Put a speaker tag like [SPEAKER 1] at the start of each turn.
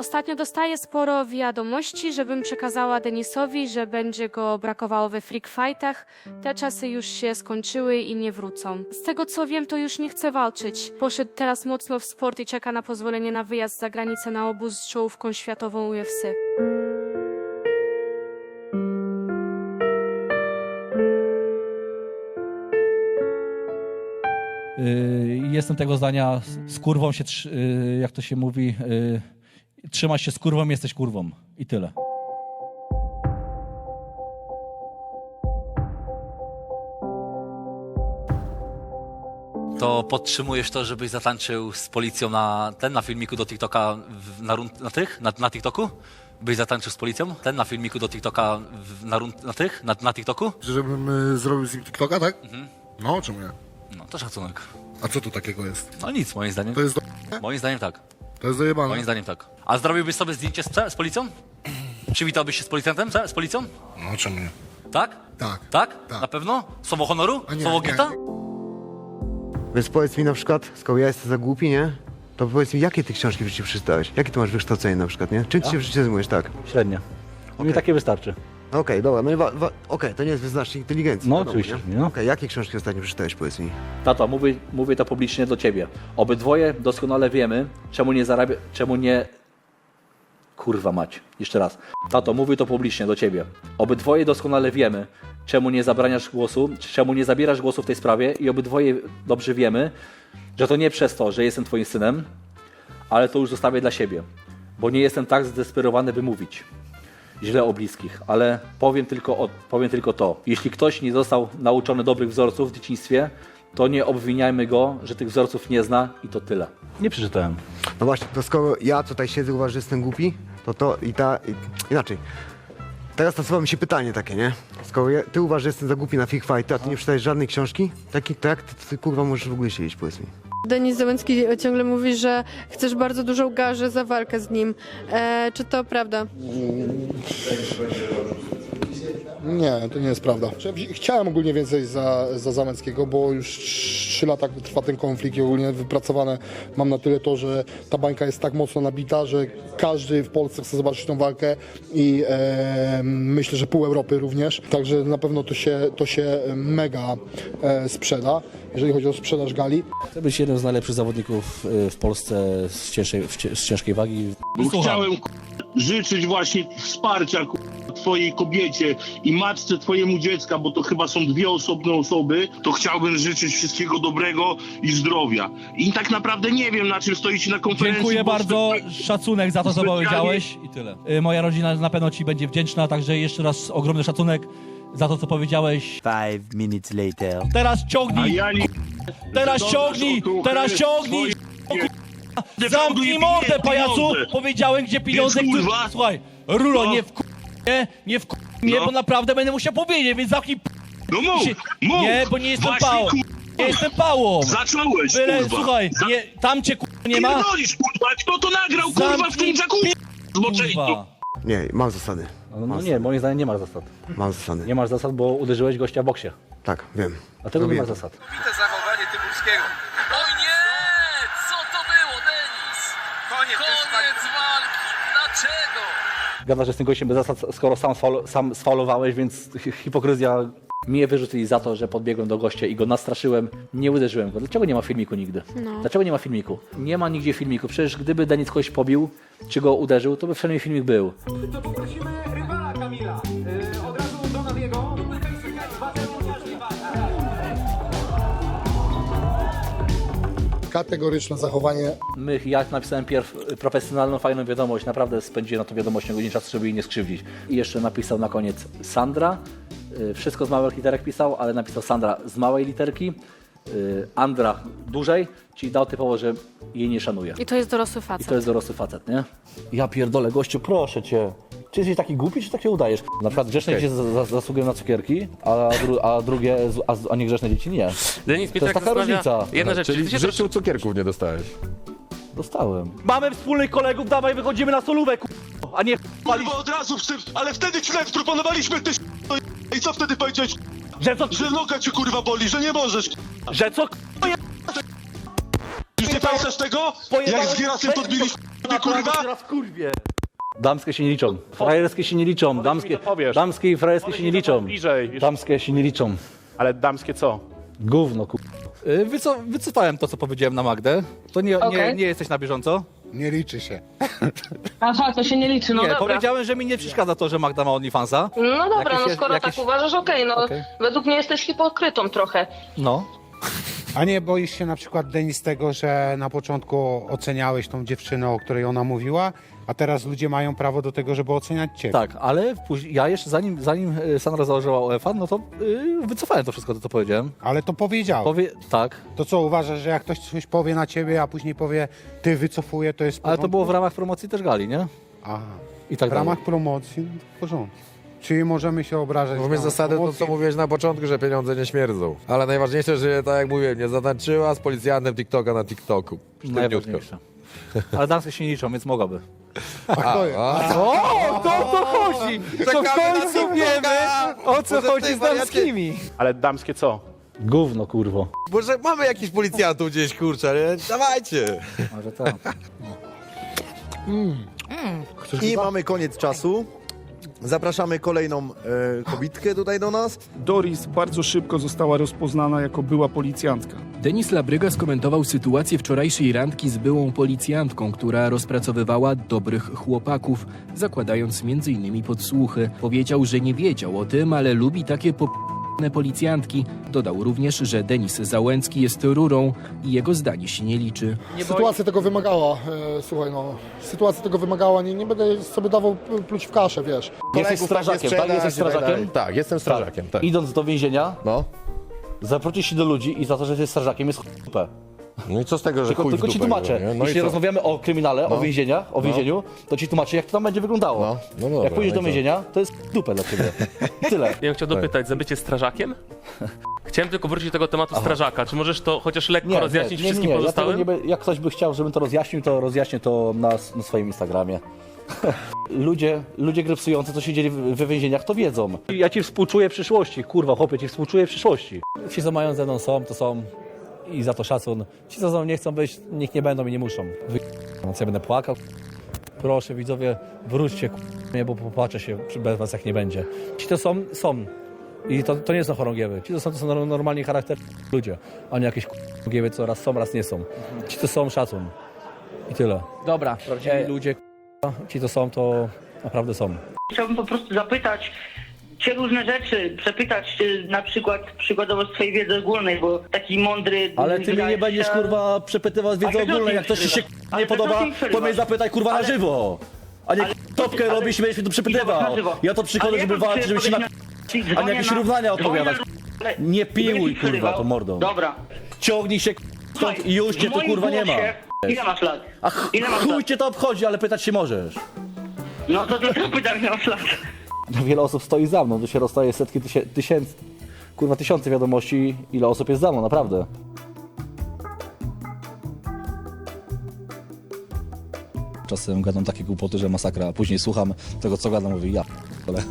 [SPEAKER 1] Ostatnio dostaję sporo wiadomości, żebym przekazała Denisowi, że będzie go brakowało we freak fightach. Te czasy już się skończyły i nie wrócą. Z tego co wiem, to już nie chce walczyć. Poszedł teraz mocno w sport i czeka na pozwolenie na wyjazd za granicę na obóz z czołówką światową UFC.
[SPEAKER 2] Y, Jestem tego zdania, z- kurwą się, y, jak to się mówi, y, trzymasz się z kurwą, jesteś kurwą. I tyle.
[SPEAKER 3] To podtrzymujesz to, żebyś zatańczył z policją na ten, na filmiku do TikToka, w, na, run- na tych, na, na TikToku? Byś zatańczył z policją? Ten na filmiku do TikToka, w, na, run- na tych, na, na TikToku?
[SPEAKER 4] Żebym y, zrobił z nim TikToka, tak? No, czemu nie?
[SPEAKER 3] No, to szacunek.
[SPEAKER 4] A co tu takiego jest?
[SPEAKER 3] No nic, moim zdaniem.
[SPEAKER 4] To jest do...
[SPEAKER 3] Moim zdaniem tak.
[SPEAKER 4] To jest dojebane.
[SPEAKER 3] Moim zdaniem tak. A zrobiłbyś sobie zdjęcie z, z policją? Przywitałbyś się z policjantem? Z policją?
[SPEAKER 4] No, czemu nie?
[SPEAKER 3] Tak?
[SPEAKER 4] Tak.
[SPEAKER 3] Tak?
[SPEAKER 4] Tak.
[SPEAKER 3] Na pewno? Słowo honoru?
[SPEAKER 4] A nie,
[SPEAKER 3] Słowo
[SPEAKER 4] nie.
[SPEAKER 3] gita?
[SPEAKER 5] Więc powiedz mi na przykład, skoro ja jestem za głupi, nie? To powiedz mi, jakie ty książki w życiu przeczytałeś? Jakie ty masz wykształcenie na przykład, nie? Czym ty się w życiu zajmujesz, tak?
[SPEAKER 2] Średnio. Mi takie wystarczy.
[SPEAKER 5] Okej, dobra, no i wa- wa- okej, to nie jest wyznacznik inteligencji.
[SPEAKER 2] No,
[SPEAKER 5] wiadomo,
[SPEAKER 2] oczywiście,
[SPEAKER 5] nie?
[SPEAKER 2] nie?
[SPEAKER 5] Okej, jakie książki ostatnio przeczytałeś, powiedz mi?
[SPEAKER 6] Tato, mówię, mówię to publicznie do ciebie. Obydwoje doskonale wiemy, czemu nie zarabia, czemu nie... Kurwa mać, jeszcze raz. Tato, mówię to publicznie do ciebie. Obydwoje doskonale wiemy, czemu nie zabraniasz głosu, czemu nie zabierasz głosu w tej sprawie i obydwoje dobrze wiemy, że to nie przez to, że jestem twoim synem, ale to już zostawię dla siebie, bo nie jestem tak zdesperowany, by mówić źle o bliskich, ale powiem tylko, o, powiem tylko to. Jeśli ktoś nie został nauczony dobrych wzorców w dzieciństwie, to nie obwiniajmy go, że tych wzorców nie zna i to tyle.
[SPEAKER 2] Nie przeczytałem.
[SPEAKER 5] No właśnie, to skoro ja tutaj siedzę, uważam, że jestem głupi, to to i ta... I, inaczej. Teraz nasuwa mi się pytanie takie, nie? Skoro ja, ty uważasz, że jestem za głupi na freak fighty, a ty nie czytałeś żadnej książki, taki, to ty, ty kurwa możesz w ogóle siedzieć, powiedz mi?
[SPEAKER 7] Denis Załęcki ciągle mówi, że chcesz bardzo dużą garzę za walkę z nim. E, czy to prawda?
[SPEAKER 4] Nie, to nie jest prawda. Chciałem ogólnie więcej za, za Zameckiego, bo już 3 lata trwa ten konflikt i ogólnie wypracowane mam na tyle to, że ta bańka jest tak mocno nabita, że każdy w Polsce chce zobaczyć tą walkę i e, myślę, że pół Europy również. Także na pewno to się, to się mega e, sprzeda, jeżeli chodzi o sprzedaż gali.
[SPEAKER 2] Chcę być jednym z najlepszych zawodników y, w Polsce z w cie- z ciężkiej wagi.
[SPEAKER 8] Chciałem k- życzyć właśnie wsparcia k- twojej kobiecie i matce twojemu dziecka, bo to chyba są dwie osobne osoby, to chciałbym życzyć wszystkiego dobrego i zdrowia. I tak naprawdę nie wiem, na czym stoicie na konferencji.
[SPEAKER 2] Dziękuję bardzo,
[SPEAKER 8] specjalnie-
[SPEAKER 2] szacunek za to, co powiedziałeś i tyle. Y, Moja rodzina na pewno ci będzie wdzięczna, także jeszcze raz ogromny szacunek za to, co powiedziałeś.
[SPEAKER 9] Five minutes later.
[SPEAKER 2] Teraz ciągnij,
[SPEAKER 8] ja nie...
[SPEAKER 2] teraz ciągnij, teraz ciągnij! Zamknij mordę,
[SPEAKER 8] pieniądze.
[SPEAKER 2] pajacu! Powiedziałem, gdzie pieniądze,
[SPEAKER 8] Więc, kurwa,
[SPEAKER 2] Słuchaj, Rulo,
[SPEAKER 8] no.
[SPEAKER 2] nie w nie, nie w mnie,
[SPEAKER 8] No.
[SPEAKER 2] bo naprawdę będę musiał powiedzieć, więc zamknij p-
[SPEAKER 8] No mów,
[SPEAKER 2] się...
[SPEAKER 8] mów!
[SPEAKER 2] Nie, bo nie jestem
[SPEAKER 8] Właśnie,
[SPEAKER 2] pałą.
[SPEAKER 8] kur-
[SPEAKER 2] Nie jestem pałą.
[SPEAKER 8] Zacząłeś,
[SPEAKER 2] Byle,
[SPEAKER 8] kurwa.
[SPEAKER 2] słuchaj,
[SPEAKER 8] Za-
[SPEAKER 2] nie, tam cię kurwa nie ma.
[SPEAKER 8] Pierdolisz, kurwa, kto to nagrał, kurwa, w tym jacuzzi? Zboczeńcu.
[SPEAKER 2] Kurwa.
[SPEAKER 5] Nie, mam zasady.
[SPEAKER 6] No, no nie, moim zdaniem nie masz zasad.
[SPEAKER 5] Mam zasady.
[SPEAKER 6] Nie masz zasad, bo uderzyłeś gościa w boksie.
[SPEAKER 5] Tak, wiem.
[SPEAKER 6] Dlatego nie
[SPEAKER 5] Robię
[SPEAKER 6] masz
[SPEAKER 5] to.
[SPEAKER 6] zasad.
[SPEAKER 10] zachowanie Tyburskiego.
[SPEAKER 11] Oj nie! Co to było, Denis?
[SPEAKER 10] Koniec,
[SPEAKER 11] Koniec walki! Dlaczego?
[SPEAKER 6] Gadasz, że jestem gościem bez zasad, skoro sam, sam sfaulowałeś, więc hi- hipokryzja. Mnie wyrzucili za to, że podbiegłem do gościa i go nastraszyłem, nie uderzyłem go. Dlaczego nie ma filmiku nigdy? Dlaczego nie ma filmiku? Nie ma nigdzie filmiku. Przecież gdyby Denis kogoś pobił, czy go uderzył, to by przynajmniej filmik był.
[SPEAKER 10] To poprosimy
[SPEAKER 4] Kategoryczne zachowanie
[SPEAKER 6] My, ja napisałem pierw profesjonalną, fajną wiadomość. Naprawdę spędziłem na tą wiadomością godzinę czasu, żeby jej nie skrzywdzić. I jeszcze napisał na koniec Sandra. Y, Wszystko z małych literek pisał, ale napisał Sandra z małej literki. y, Andra dużej, czyli dał typowo, że jej nie szanuje.
[SPEAKER 1] I to jest dorosły
[SPEAKER 6] I
[SPEAKER 1] facet.
[SPEAKER 6] to jest dorosły facet, nie?
[SPEAKER 2] Ja pierdolę, gościu, proszę cię. Czy jesteś taki głupi, czy tak się udajesz? Na przykład grzeczne dzieci za- za- zasługują na cukierki, a, dru, a drugie, a, a niegrzeczne dzieci nie.
[SPEAKER 12] Denis
[SPEAKER 2] To jest taka różnica.
[SPEAKER 12] Jedna rzecz,
[SPEAKER 9] Czyli
[SPEAKER 12] ty się
[SPEAKER 9] w życiu cukierków nie dostałeś.
[SPEAKER 2] Dostałem. Mamy wspólnych kolegów, dawaj, wychodzimy na solówę, ku... a nie palić,
[SPEAKER 8] Kurwa, od razu w tym, ale wtedy ci nawet proponowaliśmy ty i co wtedy powiedziałeś?
[SPEAKER 2] że co,
[SPEAKER 8] Że noga cię kurwa boli, że nie możesz.
[SPEAKER 2] że co,
[SPEAKER 8] Już nie pamiętasz tego? Jak z Gierasem to odbili ty kurwa?
[SPEAKER 6] Damskie się nie liczą. Frajerskie się nie liczą. Damskie, damskie i frajerskie się nie liczą. Damskie się nie liczą.
[SPEAKER 10] Ale damskie co?
[SPEAKER 6] Gówno, ku... Y, Wyco wycofałem to, co powiedziałem na Magdę. To nie, nie,
[SPEAKER 12] Okej.
[SPEAKER 6] nie jesteś na bieżąco?
[SPEAKER 4] Nie liczy się.
[SPEAKER 12] Aha, to się nie liczy, no
[SPEAKER 6] nie,
[SPEAKER 12] dobra.
[SPEAKER 6] powiedziałem, że mi nie przeszkadza to, że Magda ma OnlyFansa.
[SPEAKER 12] No dobra,
[SPEAKER 6] Jakieś-
[SPEAKER 12] no skoro
[SPEAKER 6] jakieś-
[SPEAKER 12] tak uważasz, okej, no
[SPEAKER 6] Okej.
[SPEAKER 12] według mnie jesteś hipokrytą trochę.
[SPEAKER 6] No.
[SPEAKER 10] A nie boisz się na przykład, Denis, tego, że na początku oceniałeś tą dziewczynę, o której ona mówiła, a teraz ludzie mają prawo do tego, żeby oceniać ciebie?
[SPEAKER 6] Tak, ale ja jeszcze zanim, zanim y, Sandra założyła OFA, no to y, wycofałem to wszystko, to co powiedziałem.
[SPEAKER 10] Ale to powiedział.
[SPEAKER 6] Powie... Tak,
[SPEAKER 10] To co, uważasz, że jak ktoś coś powie na ciebie, a później powie, ty wycofuje, to jest w
[SPEAKER 6] ale to
[SPEAKER 10] porządku?
[SPEAKER 6] było w ramach promocji też gali, nie?
[SPEAKER 10] Aha.
[SPEAKER 6] I tak
[SPEAKER 10] W ramach promocji, no to w porządku. Czyli możemy się obrażać
[SPEAKER 9] Mówię
[SPEAKER 10] na
[SPEAKER 9] zasady to, co mówiłeś na początku, że pieniądze nie śmierdzą. Ale najważniejsze, że tak jak mówiłem, nie zatańczyła z policjantem TikToka na TikToku.
[SPEAKER 6] Najważniejsze. Ale damskie się nie liczą, więc mogłaby.
[SPEAKER 10] A kto jest?
[SPEAKER 6] O, to o to chodzi! To w końcu wiemy, o co chodzi z damskimi.
[SPEAKER 10] Ale damskie co?
[SPEAKER 6] Gówno, kurwo.
[SPEAKER 9] Może mamy jakichś policjantów gdzieś, kurczę, nie? Dawajcie.
[SPEAKER 6] Może tak.
[SPEAKER 13] I mamy koniec czasu. Zapraszamy kolejną e, kobitkę tutaj do nas.
[SPEAKER 10] Doris bardzo szybko została rozpoznana jako była policjantka.
[SPEAKER 11] Denis Labryga skomentował sytuację wczorajszej randki z byłą policjantką, która rozpracowywała dobrych chłopaków, zakładając m.in. podsłuchy. Powiedział, że nie wiedział o tym, ale lubi takie po policjantki. Dodał również, że Denis Załęcki jest rurą i jego zdanie się nie liczy.
[SPEAKER 4] Sytuacja tego wymagała, e, słuchaj no, sytuacja tego wymagała, nie, nie będę sobie dawał pluć w kaszę, wiesz.
[SPEAKER 2] Jesteś strażakiem, tak? Jesteś strażakiem?
[SPEAKER 9] Tak, jestem strażakiem, tak.
[SPEAKER 2] Idąc do więzienia,
[SPEAKER 9] No.
[SPEAKER 2] zaprosisz się do ludzi i za to, że jesteś strażakiem jest chupę.
[SPEAKER 9] No i co z tego, że
[SPEAKER 2] Tylko,
[SPEAKER 9] chuj w
[SPEAKER 2] tylko ci
[SPEAKER 9] dupę,
[SPEAKER 2] tłumaczę.
[SPEAKER 9] nie? No i
[SPEAKER 2] Jeśli
[SPEAKER 9] co?
[SPEAKER 2] rozmawiamy o kryminale, o
[SPEAKER 9] No.
[SPEAKER 2] więzieniach, o
[SPEAKER 9] No.
[SPEAKER 2] więzieniu, to ci tłumaczę, jak to tam będzie wyglądało.
[SPEAKER 9] No, no dobra,
[SPEAKER 2] jak pójdziesz
[SPEAKER 9] no
[SPEAKER 2] do
[SPEAKER 9] co?
[SPEAKER 2] więzienia, to jest dupę dla ciebie. Tyle.
[SPEAKER 14] Ja bym chciał dopytać, za bycie strażakiem? Chciałem tylko wrócić do tego tematu strażaka. Czy możesz to chociaż lekko rozjaśnić wszystkim
[SPEAKER 2] Ja
[SPEAKER 14] pozostałym?
[SPEAKER 2] nie, be- jak ktoś by chciał, żebym to rozjaśnił, to rozjaśnię to na, s- na swoim Instagramie. ludzie, ludzie grypsujący, co siedzieli w- we więzieniach, to wiedzą.
[SPEAKER 6] Ja ci współczuję przyszłości, kurwa, chłopie, ci współczuję przyszłości.
[SPEAKER 2] Ci, co mają ze mną są, to są i za to szacun. Ci, co ze mną nie chcą być, niech nie będą i nie muszą. Wy... No co ja będę płakał? Proszę widzowie, wróćcie mnie, bo popatrzę się bez was jak nie będzie. Ci to są, są. I to, to nie są chorągiewy. Ci to są, to są nor- normalni charakter ludzie, a nie jakieś chorągiewy, co raz są, raz nie są. Ci to są szacun. I tyle.
[SPEAKER 11] Dobra.
[SPEAKER 2] Prawdziwi ludzie, k- ci to są, to naprawdę są.
[SPEAKER 12] Chciałbym po prostu zapytać cię różne rzeczy, przepytać y, na przykład przykładowo z twojej wiedzy ogólnej, bo taki mądry...
[SPEAKER 2] Ale ty mnie nie będziesz
[SPEAKER 12] się-
[SPEAKER 2] kurwa przepytywał z wiedzy
[SPEAKER 12] Ale to
[SPEAKER 2] ogólnej. Jak ktoś ci się
[SPEAKER 12] przerywasz.
[SPEAKER 2] k-
[SPEAKER 12] Ale
[SPEAKER 2] nie
[SPEAKER 12] to
[SPEAKER 2] podoba,
[SPEAKER 12] ty
[SPEAKER 2] to mnie
[SPEAKER 12] przerywasz.
[SPEAKER 2] zapytaj kurwa na
[SPEAKER 12] Ale-
[SPEAKER 2] żywo. A nie
[SPEAKER 12] ale-
[SPEAKER 2] topkę
[SPEAKER 12] ale-
[SPEAKER 2] robisz, będziesz tu
[SPEAKER 12] I zobacz
[SPEAKER 2] przypytywał.
[SPEAKER 12] na żywo.
[SPEAKER 2] Ja to przychodzę, żeby walczyć, żeby się na... A nie jakieś
[SPEAKER 12] na-
[SPEAKER 2] równania odpowiadać. Nie piłuj kurwa to mordą.
[SPEAKER 12] Dobra.
[SPEAKER 2] Ciągnij się k- stąd i już cię tu kurwa nie ma.
[SPEAKER 12] Ile masz lat?
[SPEAKER 2] A ch-
[SPEAKER 12] Ile masz
[SPEAKER 2] chuj
[SPEAKER 12] lat?
[SPEAKER 2] cię to obchodzi, ale pytać się możesz.
[SPEAKER 12] No to dlatego pytam, ile masz lat.
[SPEAKER 2] Wiele osób stoi za mną, tu się rozstaje setki tysię- tysięcy, kurwa tysiące wiadomości, ile osób jest za mną, naprawdę. Czasem gadam takie głupoty, że masakra, a później słucham tego, co gadam, mówię, ja ale